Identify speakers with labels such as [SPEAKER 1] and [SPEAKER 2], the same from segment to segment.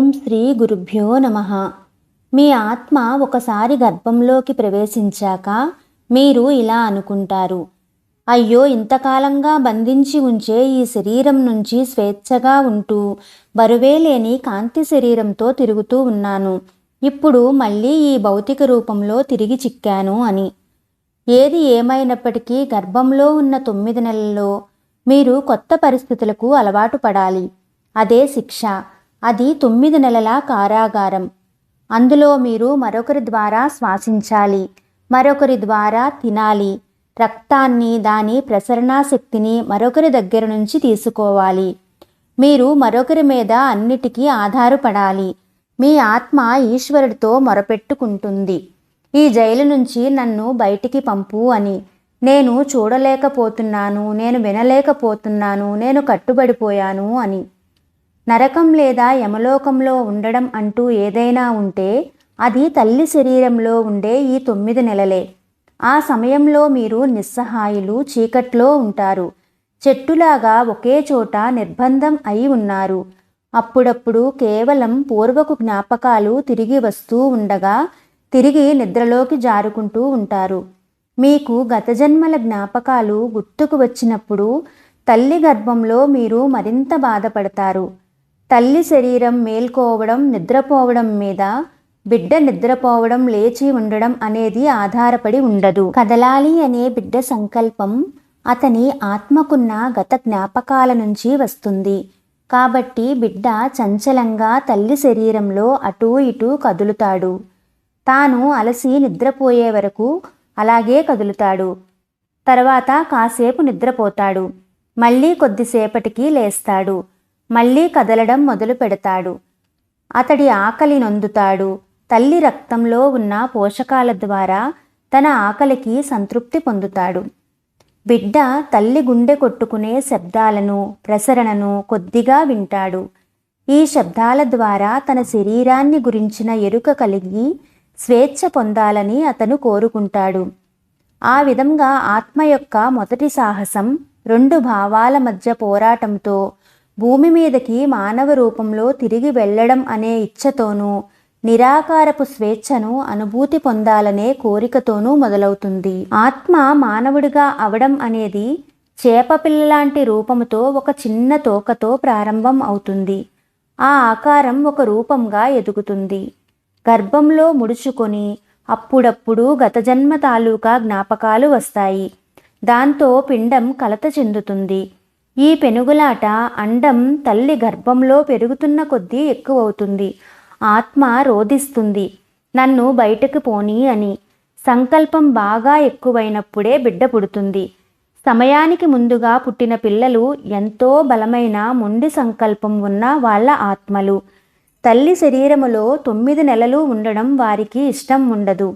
[SPEAKER 1] ఓం శ్రీ గురుభ్యో నమ. మీ ఆత్మ ఒకసారి గర్భంలోకి ప్రవేశించాక మీరు ఇలా అనుకుంటారు. అయ్యో ఇంతకాలంగా బంధించి ఉంచే ఈ శరీరం నుంచి స్వేచ్ఛగా ఉంటూ బరువే లేని కాంతి శరీరంతో తిరుగుతూ ఉన్నాను. ఇప్పుడు మళ్ళీ ఈ భౌతిక రూపంలో తిరిగి చిక్కాను అని. ఏది ఏమైనప్పటికీ గర్భంలో ఉన్న తొమ్మిది నెలల్లో మీరు కొత్త పరిస్థితులకు అలవాటు పడాలి. అదే శిక్ష. అది తొమ్మిది నెలల కారాగారం. అందులో మీరు మరొకరి ద్వారా శ్వాసించాలి. మరొకరి ద్వారా తినాలి. రక్తాన్ని దాని ప్రసరణ శక్తిని మరొకరి దగ్గర నుంచి తీసుకోవాలి. మీరు మరొకరి మీద అన్నిటికీ ఆధారపడాలి. మీ ఆత్మ ఈశ్వరుడితో మొరపెట్టుకుంటుంది. ఈ జైలు నుంచి నన్ను బయటికి పంపు అని. నేను చూడలేకపోతున్నాను నేను వినలేకపోతున్నాను నేను కట్టుబడిపోయాను అని. నరకం లేదా యమలోకంలో ఉండడం అంటూ ఏదైనా ఉంటే అది తల్లి శరీరంలో ఉండే ఈ తొమ్మిది నెలలే. ఆ సమయంలో మీరు నిస్సహాయులు చీకట్లో ఉంటారు. చెట్టులాగా ఒకే చోట నిర్బంధం అయి ఉన్నారు. అప్పుడప్పుడు కేవలం పూర్వకు జ్ఞాపకాలు తిరిగి వస్తూ ఉండగా తిరిగి నిద్రలోకి జారుకుంటూ ఉంటారు. మీకు గత జన్మల జ్ఞాపకాలు గుర్తుకు వచ్చినప్పుడు తల్లి గర్భంలో మీరు మరింత బాధపడతారు. తల్లి శరీరం మేల్కోవడం నిద్రపోవడం మీద బిడ్డ నిద్రపోవడం లేచి ఉండడం అనేది ఆధారపడి ఉండదు. కదలాలి అనే బిడ్డ సంకల్పం అతని ఆత్మకున్న గత జ్ఞాపకాల నుంచి వస్తుంది. కాబట్టి బిడ్డ చంచలంగా తల్లి శరీరంలో అటూ ఇటూ కదులుతాడు. తాను అలసి నిద్రపోయే వరకు అలాగే కదులుతాడు. తర్వాత కాసేపు నిద్రపోతాడు. మళ్ళీ కొద్దిసేపటికి లేస్తాడు. మళ్ళీ కదలడం మొదలు పెడతాడు. అతడి ఆకలి నొందుతాడు. తల్లి రక్తంలో ఉన్న పోషకాల ద్వారా తన ఆకలికి సంతృప్తి పొందుతాడు. బిడ్డ తల్లి గుండె కొట్టుకునే శబ్దాలను ప్రసరణను కొద్దిగా వింటాడు. ఈ శబ్దాల ద్వారా తన శరీరాన్ని గురించిన ఎరుక కలిగి స్వేచ్ఛ పొందాలని అతను కోరుకుంటాడు. ఆ విధంగా ఆత్మ యొక్క మొదటి సాహసం రెండు భావాల మధ్య పోరాటంతో భూమి మీదకి మానవ రూపంలో తిరిగి వెళ్ళడం అనే ఇచ్ఛతోనూ నిరాకారపు స్వేచ్ఛను అనుభూతి పొందాలనే కోరికతోనూ మొదలవుతుంది. ఆత్మ మానవుడిగా అవడం అనేది చేపపిల్లలాంటి రూపముతో ఒక చిన్న తోకతో ప్రారంభం అవుతుంది. ఆ ఆకారం ఒక రూపంగా ఎదుగుతుంది. గర్భంలో ముడుచుకొని అప్పుడప్పుడు గత జన్మ తాలూకా జ్ఞాపకాలు వస్తాయి. దాంతో పిండం కలత చెందుతుంది. ఈ పెనుగులాట అండం తల్లి గర్భంలో పెరుగుతున్న కొద్దీ ఎక్కువవుతుంది. ఆత్మ రోధిస్తుంది. నన్ను బయటకు పోని అని. సంకల్పం బాగా ఎక్కువైనప్పుడే బిడ్డ పుడుతుంది. సమయానికి ముందుగా పుట్టిన పిల్లలు ఎంతో బలమైన ముండి సంకల్పం ఉన్న వాళ్ళ ఆత్మలు. తల్లి శరీరములో తొమ్మిది నెలలు ఉండడం వారికి ఇష్టం ఉండదు.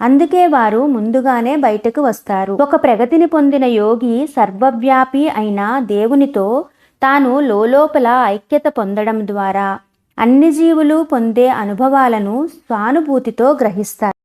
[SPEAKER 1] అందుకే వారు ముందుగానే బయటకు వస్తారు. ఒక ప్రగతిని పొందిన యోగి సర్వవ్యాపి అయిన దేవునితో తాను లోలోపల ఐక్యత పొందడం ద్వారా అన్ని జీవులు పొందే అనుభవాలను స్వానుభూతితో గ్రహిస్తారు.